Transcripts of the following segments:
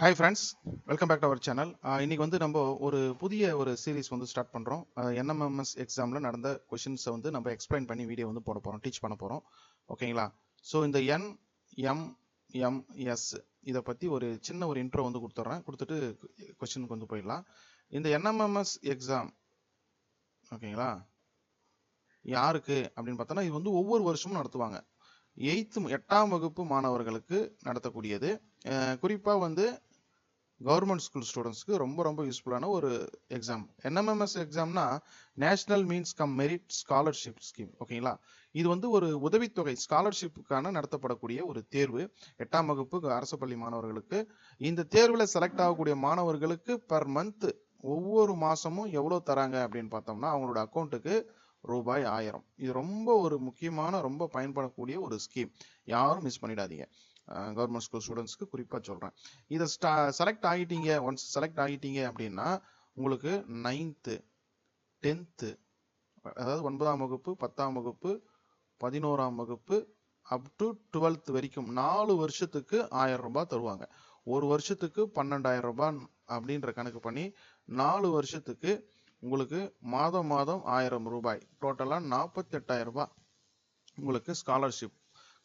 Hi friends welcome back to our channel இன்றைக்கி வந்து நம்ம ஒரு புதிய ஒரு சீரிஸ் வந்து ஸ்டார்ட் பண்ணுறோம் என்எம்எம்எஸ் எக்ஸாமில் நடந்த கொஷின்ஸை வந்து நம்ம எக்ஸ்பிளைன் பண்ணி வீடியோ வந்து போட போகிறோம் டீச் பண்ண போகிறோம் ஓகேங்களா ஸோ இந்த என் எம் எம் எஸ் இதை பற்றி ஒரு சின்ன ஒரு இன்ட்ரோ வந்து கொடுத்துட்றேன். கொடுத்துட்டு கொஷினுக்கு வந்து போயிடலாம். இந்த என்எம்எம்எஸ் எக்ஸாம் ஓகேங்களா யாருக்கு அப்படின்னு பார்த்தோன்னா இது வந்து ஒவ்வொரு வருஷமும் நடத்துவாங்க. எயித்து எட்டாம் வகுப்பு மாணவர்களுக்கு நடத்தக்கூடியது. குறிப்பாக வந்து கவர்மெண்ட் ஸ்கூல் ஸ்டூடெண்ட்ஸ்க்கு ரொம்ப ரொம்ப யூஸ்ஃபுல்லான ஒரு exam NMMS எக்ஸாம்னா national means cum merit scholarship scheme ஓகேங்களா இது வந்து ஒரு உதவித்தொகை ஸ்காலர்ஷிப்புக்கான நடத்தப்படக்கூடிய ஒரு தேர்வு. எட்டாம் வகுப்பு அரசு பள்ளி மாணவர்களுக்கு. இந்த தேர்வில் செலக்ட் ஆகக்கூடிய மாணவர்களுக்கு பர் மந்த் ஒவ்வொரு மாதமும் எவ்வளோ தராங்க அப்படின்னு பார்த்தோம்னா அவங்களோட அக்கௌண்ட்டுக்கு ரூபாய் ஆயிரம். இது ரொம்ப ஒரு முக்கியமான ரொம்ப பயன்படக்கூடிய ஒரு ஸ்கீம் யாரும் மிஸ் பண்ணிடாதீங்க. கவர்மெண்ட் ஸ்கூல் ஸ்டூடெண்ட்ஸ்க்கு குறிப்பாக சொல்கிறேன் இதை ஸ்டா செலக்ட் ஆகிட்டீங்க ஒன்ஸ் செலக்ட் ஆகிட்டீங்க அப்படின்னா உங்களுக்கு நைன்த்து டென்த்து அதாவது ஒன்பதாம் வகுப்பு பத்தாம் வகுப்பு பதினோராம் வகுப்பு அப் டு டுவெல்த் வரைக்கும் நாலு வருஷத்துக்கு ஆயிரம் ரூபாய் தருவாங்க. ஒரு வருஷத்துக்கு பன்னெண்டாயிரம் ரூபாய் அப்படின்ற கணக்கு பண்ணி நாலு வருஷத்துக்கு உங்களுக்கு மாதம் மாதம் ஆயிரம் ரூபாய். டோட்டலாக நாற்பத்தெட்டாயிரம் ரூபாய் உங்களுக்கு ஸ்காலர்ஷிப்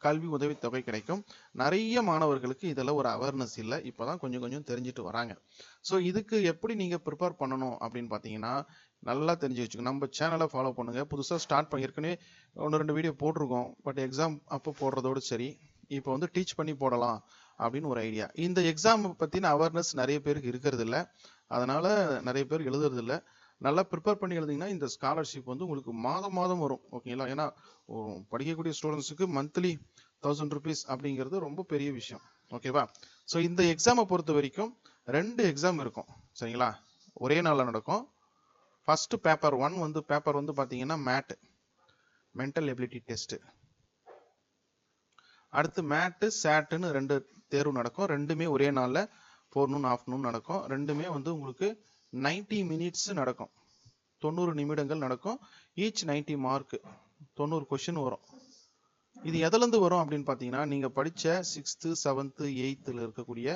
கல்வி உதவித்தொகை கிடைக்கும். நிறைய மாணவர்களுக்கு இதில் ஒரு அவேர்னஸ் இல்லை. இப்போ தான் கொஞ்சம் கொஞ்சம் தெரிஞ்சுட்டு வராங்க. ஸோ இதுக்கு எப்படி நீங்கள் ப்ரிப்பேர் பண்ணணும் அப்படின்னு பார்த்தீங்கன்னா நல்லா தெரிஞ்சு வச்சுக்கோங்க நம்ம சேனலை ஃபாலோ பண்ணுங்கள் புதுசாக ஸ்டார்ட் பண்ணி ஏற்கனவே ஒன்று ரெண்டு வீடியோ போட்டிருக்கோம். பட் எக்ஸாம் அப்போ போடுறதோடு சரி இப்போ வந்து டீச் பண்ணி போடலாம் அப்படின்னு ஒரு ஐடியா இந்த எக்ஸாம் பற்றின அவேர்னஸ் நிறைய பேருக்கு இருக்கிறது இல்லை அதனால் நிறைய பேர் எழுதுறது இல்லை நல்லா ப்ரிப்பேர் பண்ணி எழுதிங்கன்னா இந்த ஸ்காலர்ஷிப் வந்து உங்களுக்கு மாதம் மாதம் வரும். ஓகேங்களா ஏன்னா படிக்கக்கூடிய ஸ்டூடெண்ட்ஸுக்கு மந்த்லி தௌசண்ட் ருபீஸ் அப்படிங்கிறது ரொம்ப பெரிய விஷயம். ஓகேவா ஸோ இந்த எக்ஸாமை பொறுத்த வரைக்கும் ரெண்டு எக்ஸாம் இருக்கும். சரிங்களா? ஒரே நாளில் நடக்கும். ஃபஸ்ட்டு பேப்பர் ஒன் வந்து பேப்பர் வந்து பார்த்தீங்கன்னா மேட் மென்டல் எபிலிட்டி டெஸ்ட்டு அடுத்து மேட்டு சேட்டுன்னு ரெண்டு தேர்வு நடக்கும். ரெண்டுமே ஒரே நாளில் ஃபோர்நூன் ஆஃப்டர்நூன் நடக்கும். ரெண்டுமே வந்து உங்களுக்கு நைன்டி மினிட்ஸ் நடக்கும். தொண்ணூறு நிமிடங்கள் நடக்கும். ஈச் நைன்டி மார்க் தொண்ணூறு கொஷின் வரும். இது எதுலேருந்து வரும் அப்படின்னு பார்த்தீங்கன்னா நீங்கள் படித்த சிக்ஸ்த்து செவன்த்து எயித்தில் இருக்கக்கூடிய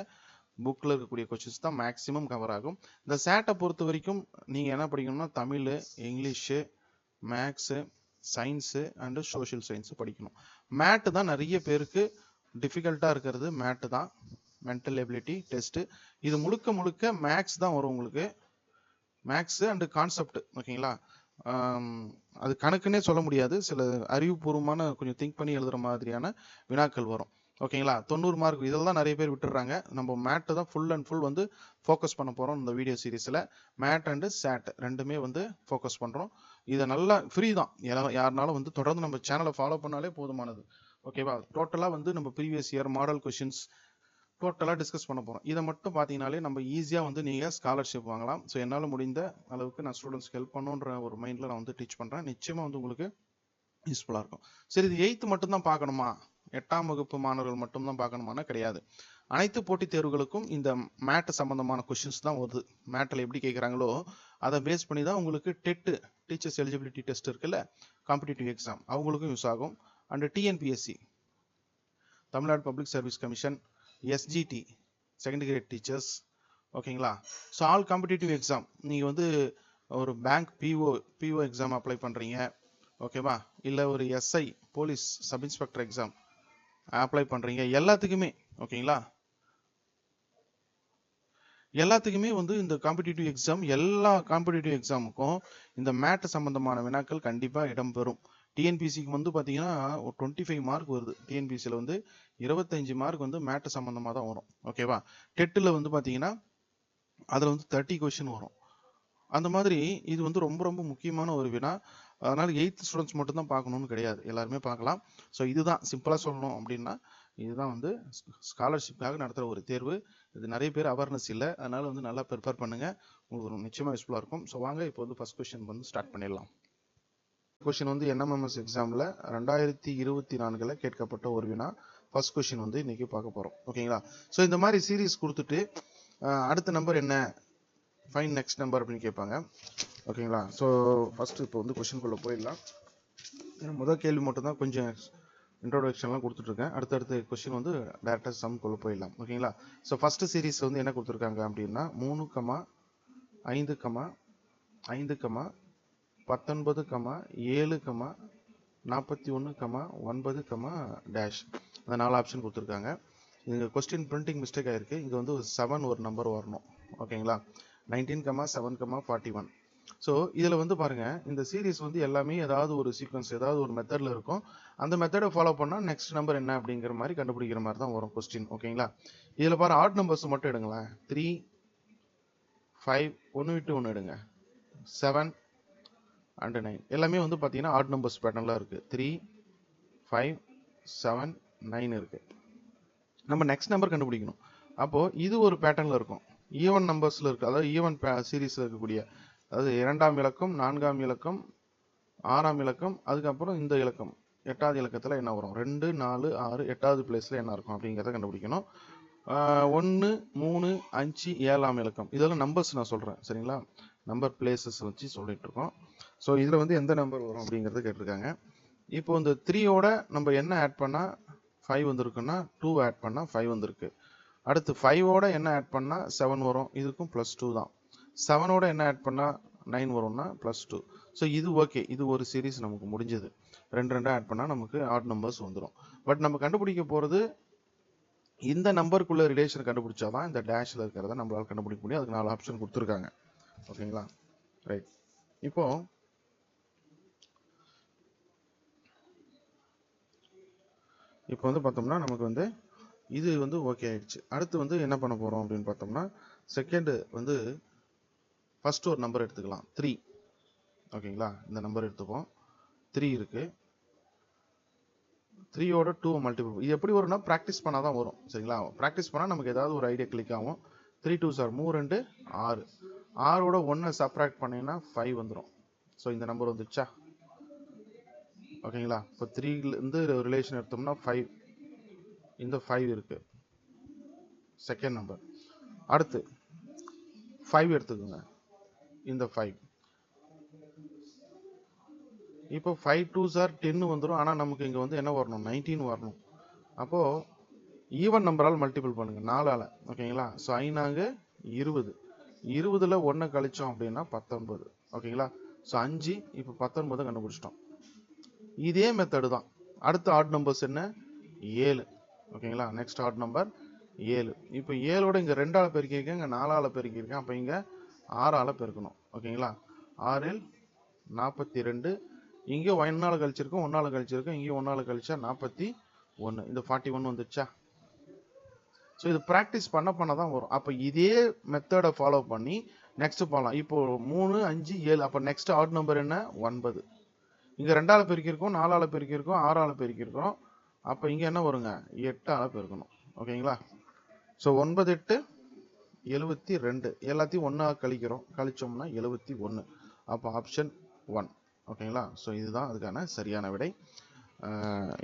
புக்கில் இருக்கக்கூடிய கொஷின்ஸ் தான் மேக்ஸிமம் கவர் ஆகும். இந்த சேட்டை பொறுத்த வரைக்கும் நீங்கள் என்ன படிக்கணும்னா Tamil English maths science and social science படிக்கணும். மேட்டு தான் நிறைய பேருக்கு டிஃபிகல்ட்டாக இருக்கிறது. மேட்டு தான். மென்டல் எபிலிட்டி டெஸ்ட்டு இது முழுக்க முழுக்க மேக்ஸ் தான் வரும் உங்களுக்கு. மேக்ஸு அண்டு கான்செப்ட் ஓகேங்களா? அது கணக்குன்னே சொல்ல முடியாது. சில அறிவுபூர்வமான கொஞ்சம் திங்க் பண்ணி எழுதுகிற மாதிரியான வினாக்கள் வரும். ஓகேங்களா? தொண்ணூறு மார்க் இதெல்லாம் நிறைய பேர் விட்டுறாங்க நம்ம மேட்டு தான் ஃபுல் அண்ட் ஃபுல் வந்து ஃபோக்கஸ் பண்ண போகிறோம் இந்த வீடியோ சீரீஸில் மேட் அண்டு சேட் ரெண்டுமே வந்து ஃபோக்கஸ் பண்ணுறோம் இதை நல்லா ஃப்ரீ தான். யாருனாலும் வந்து தொடர்ந்து நம்ம சேனலை ஃபாலோ பண்ணாலே போதுமானது. ஓகேவா? டோட்டலாக வந்து நம்ம ப்ரீவியஸ் இயர் மாடல் கொஷின்ஸ் டோட்டலாக டிஸ்கஸ் பண்ண போகிறோம் இதை மட்டும் பார்த்தீங்கனாலே நம்ம ஈஸியாக வந்து நீங்கள் ஸ்காலர்ஷிப் வாங்கலாம். ஸோ என்னால் முடிந்த அளவுக்கு நான் ஸ்டூடெண்ட்ஸ்க்கு ஹெல்ப் பண்ணுன்ற ஒரு மைண்டில் நான் வந்து டீச் பண்ணுறேன் நிச்சயமாக வந்து உங்களுக்கு யூஸ்ஃபுல்லாக இருக்கும். சரி இது எயித்து மட்டும்தான் பார்க்கணுமா? எட்டாம் வகுப்பு மாணவர்கள் மட்டும்தான் பார்க்கணுமானா கிடையாது. அனைத்து போட்டித் தேர்வுகளுக்கும் இந்த மேட் சம்பந்தமான கொஷின்ஸ் தான் வருது. மேட்டில் எப்படி கேட்குறாங்களோ அதை பேஸ் பண்ணி தான் உங்களுக்கு டெட்டு டீச்சர்ஸ் எலிஜிபிலிட்டி டெஸ்ட் இருக்குல்ல காம்படிட்டிவ் எக்ஸாம் அவங்களுக்கும் யூஸ் ஆகும். And TNPSC Tamil Nadu public service commission SGT second grade teachers ஓகேங்களா ஸோ ஆல் காம்படிட்டிவ் எக்ஸாம் நீங்கள் வந்து ஒரு bank PO PO exam apply பண்ணுறீங்க ஓகேவா இல்லை ஒரு SI police sub inspector exam apply பண்ணுறீங்க எல்லாத்துக்குமே ஓகேங்களா எல்லாத்துக்குமே வந்து இந்த காம்படிட்டிவ் எக்ஸாம் எல்லா காம்படிட்டிவ் எக்ஸாமுக்கும் இந்த மேட் சம்பந்தமான வினாக்கள் கண்டிப்பாக இடம்பெறும் டிஎன்பிசிக்கு வந்து பார்த்தீங்கன்னா ஒரு டுவெண்ட்டி ஃபைவ் மார்க் வருது டிஎன்பிசியில் வந்து இருபத்தஞ்சு மார்க் வந்து மேட்டு சம்மந்தமாக தான் வரும். ஓகேவா டெட்டில் வந்து பார்த்தீங்கன்னா அதில் வந்து தேர்ட்டி கொஷின் வரும். அந்த மாதிரி இது வந்து ரொம்ப ரொம்ப முக்கியமான ஒரு வினா. அதனால் எயித்து ஸ்டூடெண்ட்ஸ் மட்டும் தான் பார்க்கணும்னு கிடையாது. எல்லாருமே பார்க்கலாம். ஸோ இதுதான். சிம்பிளாக சொல்லணும் அப்படின்னா இதுதான் வந்து ஸ்காலர்ஷிப்காக நடத்துகிற ஒரு தேர்வு. இது நிறைய பேர் அவேர்னஸ் இல்லை. அதனால் வந்து நல்லா ப்ரிப்பேர் பண்ணுங்கள் உங்களுக்கு நிச்சயமாக யூஸ்ஃபுல்லாக இருக்கும். ஸோ வாங்க இப்போ வந்து ஃபஸ்ட் கொஷின் வந்து ஸ்டார்ட் பண்ணிடலாம். கொஷின் வந்து என்எம்எம்எஸ் எக்ஸாமில் ரெண்டாயிரத்தி இருபத்தி நான்கில் கேட்கப்பட்ட ஒரு வினா. ஃபர்ஸ்ட் கொஷின் வந்து இன்றைக்கி பார்க்க போகிறோம் ஓகேங்களா ஸோ இந்த மாதிரி சீரீஸ் கொடுத்துட்டு அடுத்த நம்பர் என்ன? ஃபைன் நெக்ஸ்ட் நம்பர் அப்படின்னு கேட்பாங்க. ஓகேங்களா ஸோ ஃபஸ்ட்டு இப்போ வந்து கொஷின்குள்ளே போயிடலாம். முதல் கேள்வி மட்டும் தான் கொஞ்சம் இன்ட்ரோடக்ஷன்லாம் கொடுத்துட்ருக்கேன் அடுத்தடுத்த கொஷின் வந்து டேரெக்டாக சம்குள்ளே போயிடலாம். ஓகேங்களா ஸோ ஃபஸ்ட்டு சீரீஸ் வந்து என்ன கொடுத்துருக்காங்க அப்படின்னா மூணு கமா ஐந்து கமா ஐந்து கமா பத்தொன்பது கமா ஏழு கமா நாற்பத்தி ஒன்று கமா ஒன்பது கமா டேஷ் அந்த நாலு ஆப்ஷன் கொடுத்துருக்காங்க. இங்கே கொஸ்டின் பிரிண்டிங் மிஸ்டேக் ஆகிருக்கு இங்கே வந்து செவன் ஒரு நம்பர் வரணும். ஓகேங்களா nineteen comma seven comma forty one so இதில் வந்து பாருங்கள் இந்த சீரீஸ் வந்து எல்லாமே ஏதாவது ஒரு சீக்வன்ஸ் ஏதாவது ஒரு மெத்தடில் இருக்கும். அந்த மெத்தடை ஃபாலோ பண்ணால் நெக்ஸ்ட் நம்பர் என்ன அப்படிங்கிற மாதிரி கண்டுபிடிக்கிற மாதிரி தான் வரும் கொஸ்டின் ஓகேங்களா இதில் பாரு ஆட் நம்பர்ஸ் மட்டும் எடுங்களேன். த்ரீ ஃபைவ் ஒன்று விட்டு ஒன்று எடுங்க. செவன் அண்ட் நைன் எல்லாமே வந்து பார்த்தீங்கன்னா ஆட் நம்பர்ஸ் பேட்டர்னில் இருக்குது த்ரீ ஃபைவ் செவன் நைன் இருக்குது நம்ம நெக்ஸ்ட் நம்பர் கண்டுபிடிக்கணும். அப்போது இது ஒரு பேட்டர்னில் இருக்கும். ஈவன் நம்பர்ஸில் இருக்குது அதாவது ஈவன் சீரீஸில் இருக்கக்கூடிய அதாவது இரண்டாம் இலக்கம் நான்காம் இலக்கம் ஆறாம் இலக்கம் அதுக்கப்புறம் இந்த இலக்கம். எட்டாவது இலக்கத்தில் என்ன வரும்? ரெண்டு நாலு ஆறு எட்டாவது பிளேஸில் என்ன இருக்கும் அப்படிங்கிறத கண்டுபிடிக்கணும். ஒன்று மூணு அஞ்சு ஏழாம் இலக்கம். இதெல்லாம் நம்பர்ஸ் நான் சொல்கிறேன் சரிங்களா? நம்பர் பிளேசஸ் வச்சு சொல்லிகிட்ருக்கோம் இருக்கோம். ஸோ இதில் வந்து எந்த நம்பர் வரும் அப்படிங்கிறது கேட்டிருக்காங்க. இப்போ இந்த த்ரீயோட நம்ம என்ன ஆட் பண்ணால் ஃபைவ் வந்திருக்குன்னா டூ ஆட் பண்ணால் ஃபைவ் வந்திருக்கு. அடுத்து ஃபைவோட என்ன ஆட் பண்ணால் செவன் வரும். இதுக்கும் ப்ளஸ் டூ தான். செவனோட என்ன ஆட் பண்ணால் நைன் வரும்னா ப்ளஸ் டூ ஸோ இது ஓகே இது ஒரு சீரீஸ் நமக்கு முடிஞ்சது. ரெண்டு ரெண்டாக ஆட் பண்ணால் நமக்கு ஆட் நம்பர்ஸ் வந்துடும் பட் நம்ம கண்டுபிடிக்க போகிறது இந்த நம்பருக்குள்ள ரிலேஷன் கண்டுபிடிச்சா தான் இந்த டேஷில் இருக்கிறத நம்மளால் கண்டுபிடிக்க முடியும். அதுக்கு நாலு ஆப்ஷன் கொடுத்துருக்காங்க. ஓகேங்களா ரைட் இப்போது இப்போ வந்து பார்த்தோம்னா நமக்கு வந்து இது வந்து ஓகே ஆயிடுச்சு. அடுத்து வந்து என்ன பண்ண போகிறோம் அப்படின்னு பார்த்தோம்னா செகண்டு வந்து ஃபர்ஸ்ட் ஒரு நம்பர் எடுத்துக்கலாம். த்ரீ ஓகேங்களா? இந்த நம்பர் எடுத்துப்போம். த்ரீ இருக்குது த்ரீயோட டூ மல்டிபிள் இது எப்படி வரும்னா ப்ராக்டிஸ் பண்ணால் தான் வரும். சரிங்களா? ப்ராக்டிஸ் பண்ணால் நமக்கு ஏதாவது ஒரு ஐடியா கிளிக் ஆகும். த்ரீ டூ சார் மூணு ரெண்டு ஆறு. ஆறோட ஒன்றை சப்ராக்ட் பண்ணிங்கன்னா ஃபைவ் வந்துடும் ஸோ இந்த நம்பர் வந்துச்சா ஓகேங்களா இப்போ த்ரீலேருந்து ரிலேஷன் எடுத்தோம்னா ஃபைவ் இந்த ஃபைவ் இருக்குது செகண்ட் நம்பர் அடுத்து ஃபைவ் எடுத்துக்கோங்க. இந்த ஃபைவ் இப்போ ஃபைவ் டூ சார் டென்னு வந்துடும் ஆனால் நமக்கு இங்கே வந்து என்ன வரணும்? நைன்டீன் வரணும். அப்போது ஈவன் நம்பரால் மல்டிபிள் பண்ணுங்கள் நாலால். ஓகேங்களா ஸோ ஐநாங்க இருபது. இருபதில் ஒன்றை கழிச்சோம் அப்படின்னா பத்தொன்பது. ஓகேங்களா ஸோ அஞ்சு இப்போ பத்தொன்பதை கண்டுபிடிச்சிட்டோம். இதே மெத்தடு தான். அடுத்த ஆட் நம்பர்ஸ் என்ன? ஏழு. ஓகேங்களா நெக்ஸ்ட் ஆட் நம்பர் ஏழு. இப்போ ஏழோட இங்கே ரெண்டால் பெருக்கியிருக்கேன் இங்கே நாலால் பெருக்கியிருக்கேன். அப்போ இங்கே ஆறால் பெருக்கணும். ஓகேங்களா ஆறில் நாற்பத்தி ரெண்டு இங்கே ஒன்னால் கழிச்சிருக்கோம் ஒன்றால் கழிச்சிருக்கோம். இங்கேயும் ஒன்றால் கழிச்சா நாற்பத்தி ஒன்று இந்த ஃபார்ட்டி ஒன் வந்துச்சா ஸோ இது ப்ராக்டிஸ் பண்ண பண்ண தான் வரும். அப்போ இதே மெத்தடை ஃபாலோ பண்ணி நெக்ஸ்ட் போகலாம் இப்போ மூணு அஞ்சு ஏழு. அப்போ நெக்ஸ்ட் ஆட் நம்பர் என்ன? ஒன்பது. இங்கே ரெண்டால் பெருக்கியிருக்கோம் நாலால் பெருக்கியிருக்கோம் ஆறால் பெருக்கியிருக்கோம். அப்போ இங்கே என்ன வருங்க? எட்டால் பெருக்கணும். ஓகேங்களா? ஸோ ஒன்பது எட்டு எழுபத்தி ரெண்டு. எல்லாத்தையும் ஒன்றா கழிக்கிறோம். கழிச்சோம்னா எழுபத்தி ஒன்று அப்போ ஆப்ஷன் ஒன் ஓகேங்களா? ஸோ இதுதான் அதுக்கான சரியான விடை.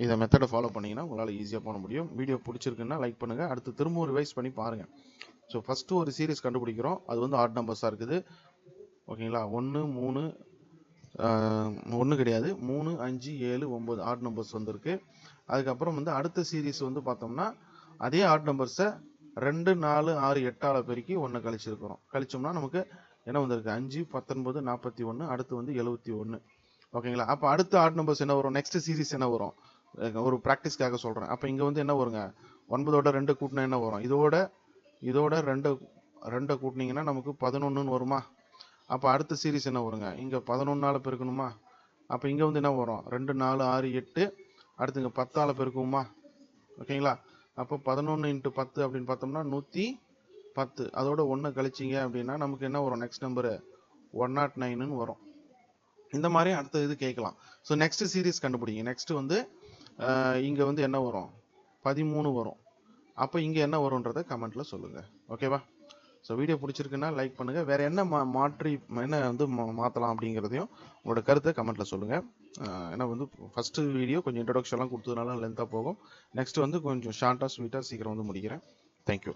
இதை மெத்தடை ஃபாலோ பண்ணிங்கன்னா உங்களால் ஈஸியாக போட முடியும். வீடியோ பிடிச்சிருக்குன்னா லைக் பண்ணுங்கள் அடுத்து திரும்பவும் ரிவைஸ் பண்ணி பாருங்கள் ஸோ ஃபஸ்ட்டு ஒரு சீரீஸ் கண்டுபிடிக்கிறோம். அது வந்து ஆட் நம்பர்ஸாக இருக்குது. ஓகேங்களா? ஒன்று மூணு ஒன்று கிடையாது. மூணு அஞ்சு ஏழு ஒம்பது ஆட் நம்பர்ஸ் வந்திருக்கு. அதுக்கப்புறம் வந்து அடுத்த சீரிஸ் வந்து பார்த்தோம்னா அதே ஆட் நம்பர்ஸை ரெண்டு நாலு ஆறு எட்டால் பெருக்கி ஒன்று கழிச்சிருக்கிறோம். கழிச்சோம்னா நமக்கு என்ன வந்திருக்கு? அஞ்சு பத்தொன்பது நாற்பத்தி ஒன்று அடுத்து வந்து எழுபத்தி ஒன்று ஓகேங்களா? அப்போ அடுத்த ஆட் நம்பர்ஸ் என்ன வரும்? நெக்ஸ்ட் சீரிஸ் என்ன வரும்? ஒரு ப்ராக்டிஸ்க்காக சொல்கிறேன் அப்போ இங்கே வந்து என்ன வருங்க? ஒன்பதோட ரெண்டு கூட்டினா என்ன வரும்? இதோட இதோட ரெண்டு ரெண்டை கூட்டினீங்கன்னா நமக்கு பதினொன்றுன்னு வருமா? அப்போ அடுத்த சீரிஸ் என்ன வருங்க? இங்கே பதினொன்றால் பெருக்கணுமா அப்போ இங்கே வந்து என்ன வரும்? ரெண்டு நாலு ஆறு எட்டு அடுத்து இங்கே பத்தால் பெருக்குமா ஓகேங்களா அப்போ பதினொன்று இன்ட்டு பத்து அப்படின்னு பார்த்தோம்னா நூற்றி பத்து. அதோட ஒன்று கழிச்சிங்க அப்படின்னா நமக்கு என்ன வரும்? நெக்ஸ்ட் நம்பரு ஒன் நாட் நைனுன்னு வரும். இந்த மாதிரி அடுத்த இது கேட்கலாம். ஸோ நெக்ஸ்ட் சீரிஸ் கண்டுபிடிங்க. நெக்ஸ்ட்டு வந்து இங்கே வந்து என்ன வரும்? பதிமூணு வரும். அப்போ இங்கே என்ன வரும்ன்றதை கமெண்ட்டில் சொல்லுங்கள் ஓகேவா ஸோ வீடியோ பிடிச்சிருக்குன்னா லைக் பண்ணுங்கள் வேறு என்ன மா மாற்றி என்ன வந்து மா மாற்றலாம் அப்படிங்கிறதையும் உங்களோட கருத்தை கமெண்ட்டில் சொல்லுங்கள் ஏன்னா வந்து ஃபஸ்ட்டு வீடியோ கொஞ்சம் இன்ட்ரடக்ஷன்லாம் கொடுத்ததுனால லென்த்தாக போகும். நெக்ஸ்ட் வந்து கொஞ்சம் ஷார்ட்டாக ஸ்வீட்டாக சீக்கிரம் வந்து முடிக்கிறேன். தேங்க்யூ